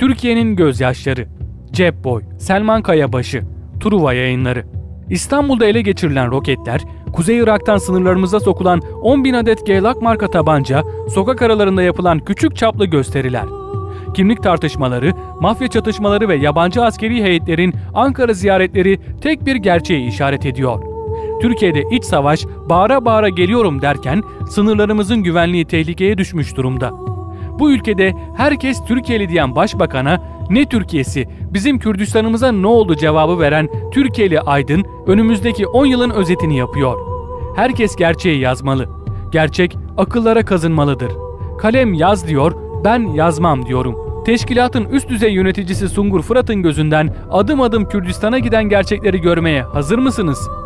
Türkiye'nin gözyaşları. Cep Boy, Selman Kayabaşı, Truva yayınları. İstanbul'da ele geçirilen roketler, Kuzey Irak'tan sınırlarımıza sokulan 10 bin adet Geylak marka tabanca, sokak aralarında yapılan küçük çaplı gösteriler. Kimlik tartışmaları, mafya çatışmaları ve yabancı askeri heyetlerin Ankara ziyaretleri tek bir gerçeği işaret ediyor. Türkiye'de iç savaş bağıra bağıra geliyorum derken sınırlarımızın güvenliği tehlikeye düşmüş durumda. Bu ülkede herkes Türkiye'li diyen başbakana ne Türkiye'si bizim Kürdistan'ımıza ne oldu cevabı veren Türkiye'li aydın önümüzdeki 10 yılın özetini yapıyor. Herkes gerçeği yazmalı. Gerçek akıllara kazınmalıdır. Kalem yaz diyor, ben yazmam diyorum. Teşkilatın üst düzey yöneticisi Sungur Fırat'ın gözünden adım adım Kürdistan'a giden gerçekleri görmeye hazır mısınız?''